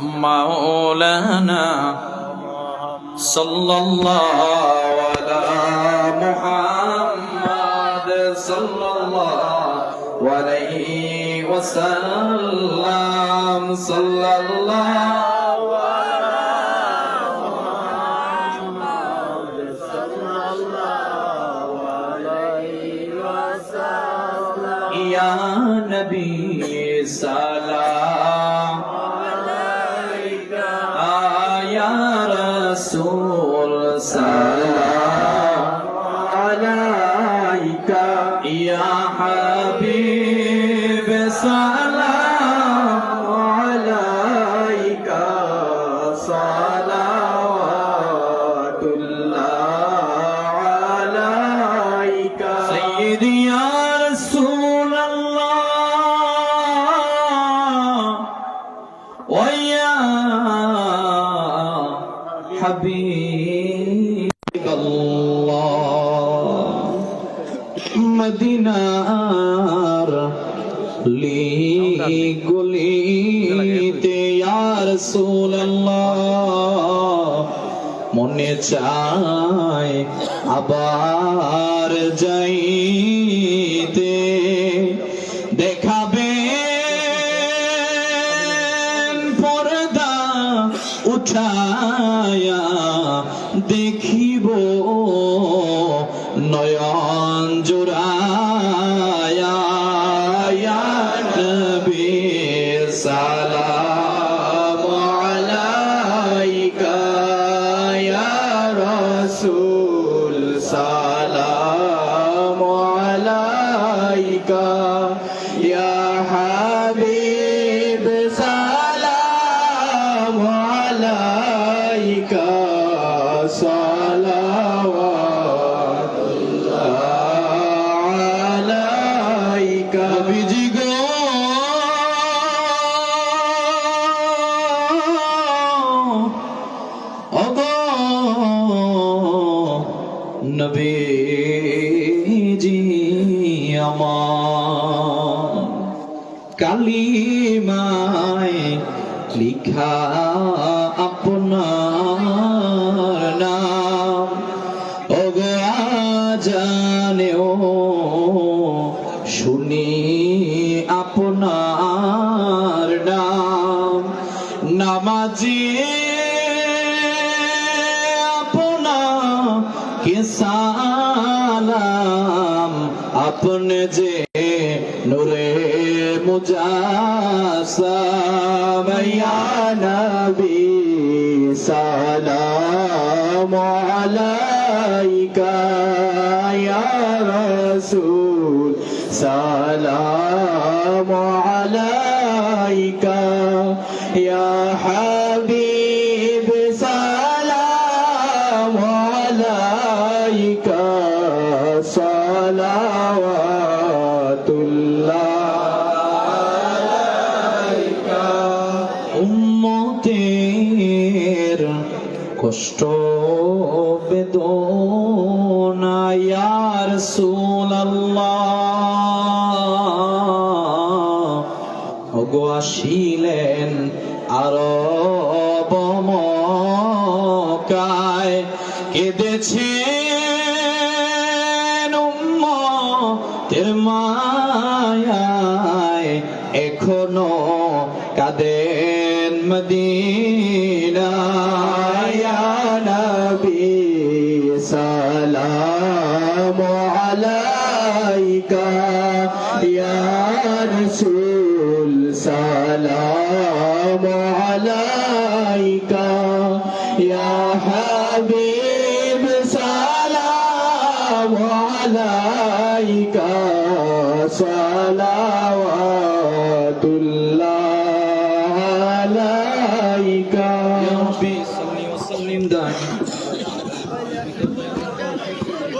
مولانا صلى الله على محمد صلى الله عليه وسلم. صلى الله نبي سلام آه يا رسول سلام حبيب الله মদিনার লি গলিতে আর মনে চায় আবার যাইতে নয়ন জোড়ায়া ইয়া নবী সালাম নবীজি আমার কালিমায় লিখা আপনার নাম। ওগো জানেও শুনি আপনার নাম। নামাজি সালাম আপনে যে নূরে মুজাসাম ইয়া নবী সালাম আলাইকা ইয়া সালাম আলাইকা। কষ্ট বেদনা ইয়া রাসূলুল্লাহ ওগো আসিলেন উম্মতের মায়ায় এখনও কাদেন মদিনায় আলাইকা ইয়া রাসূল, সালাম আলাইকা, ইয়া হাবিব, সালাম আলাইকা, সালাওয়াতুল্লাহ আলাইকা। ইয়া রাব্বি সাল্লি ওয়া সাল্লিম দাইমা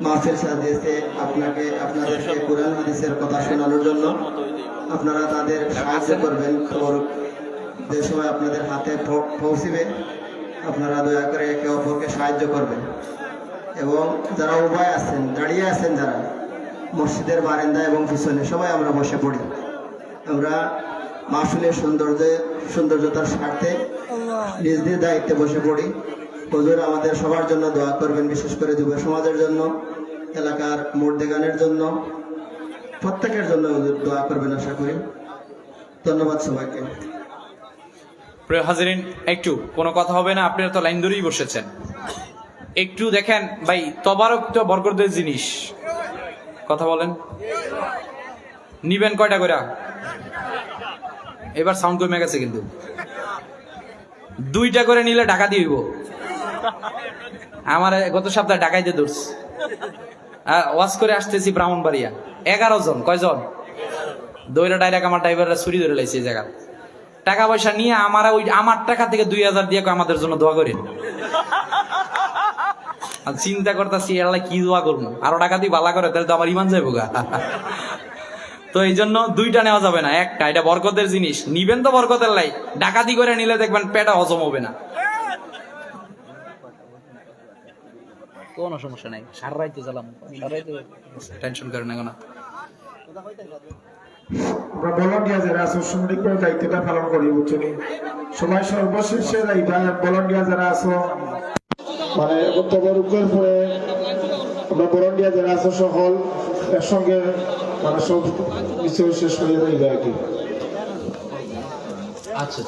মাহফিল সাজিয়েছে আপনাকে আপনাদেরকে কোরআন হাদিসের কথা শোনানোর জন্য আপনারা তাদের সাহায্য করবেন। খবর যে সময় আপনাদের হাতে পৌঁছিবে আপনারা দয়া করে একে অপরকে সাহায্য করবেন। এবং যারা উভয় আছেন দাঁড়িয়ে আছেন যারা মসজিদের বারান্দা এবং পিছনে সবাই আমরা বসে পড়ি। আমরা মাসুলের সৌন্দর্যে সৌন্দর্যতার স্বার্থে নিজ দায়িত্বে বসে পড়ি। হুজুর, আমাদের সবার জন্য দোয়া করবেন, বিশেষ করে যুব সমাজের জন্য, এলাকার মুর্দেগানের জন্য। প্রত্যেকের জন্য হুজুর দোয়া করবেন, আশা করি। ধন্যবাদ সবাইকে। প্রিয় হাজিরিন, একটু, কোনো কথা হবে না, আপনারা তো লাইন ধরেই বসেছেন। একটু দেখেন, ভাই তবারক তো বরকতের জিনিস। কথা বলেন। নিবেন কয়টা করে এবার সাউন্ড কমে গেছে কিন্তু। দুইটা করে নিলে টাকা দিব আমার গত সপ্তাহে ডাকাইতে দৌড়স ওয়াশ করে আসতেছি ব্রাহ্মণবাড়িয়া। এগারো জন, কয়জন? দইরা ডাইরেক্ট আমার ড্রাইভাররা ছুরি ধরে লাইছে এই জায়গা টাকা পয়সা নিয়ে আমার ওই আমার টাকা থেকে দুই হাজার দিয়ে আমাদের জন্য দোয়া করেন। চিন্তা করতেছি এরা কি দোয়া করব? আরও টাকা দিয়ে বালা করে, তাহলে তো আমার ইমান যাইব গা। তো এই জন্য দুইটা নেওয়া যাবে না, একটা, এটা বরকতের জিনিস। নিবেন তো বরকতের লাই। ডাকাতি করে নিলে দেখবেন পেটা হজম হবে না। কোনো সমস্যা নাই। সার রাইতে চালাম টেনশন করে না কোনো। আমরা ভলান্টিয়ার যারা আছে দায়িত্বটা পালন করি বুঝছেন সবাই সর্বশেষে এইটা ভলান্টিয়ার যারা আছে মানে তবরুকের পরে আমরা ভলান্টিয়ার যারা আছে সকল একসঙ্গে মানে সব শেষ করে যাইবে আর কি। আচ্ছা।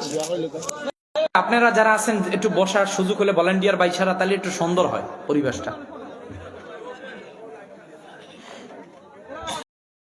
আপনারা যারা আছেন একটু বসার সুযোগ হলে ভলান্টিয়ার বাইসারা তাহলে একটু সুন্দর হয় পরিবেশটা।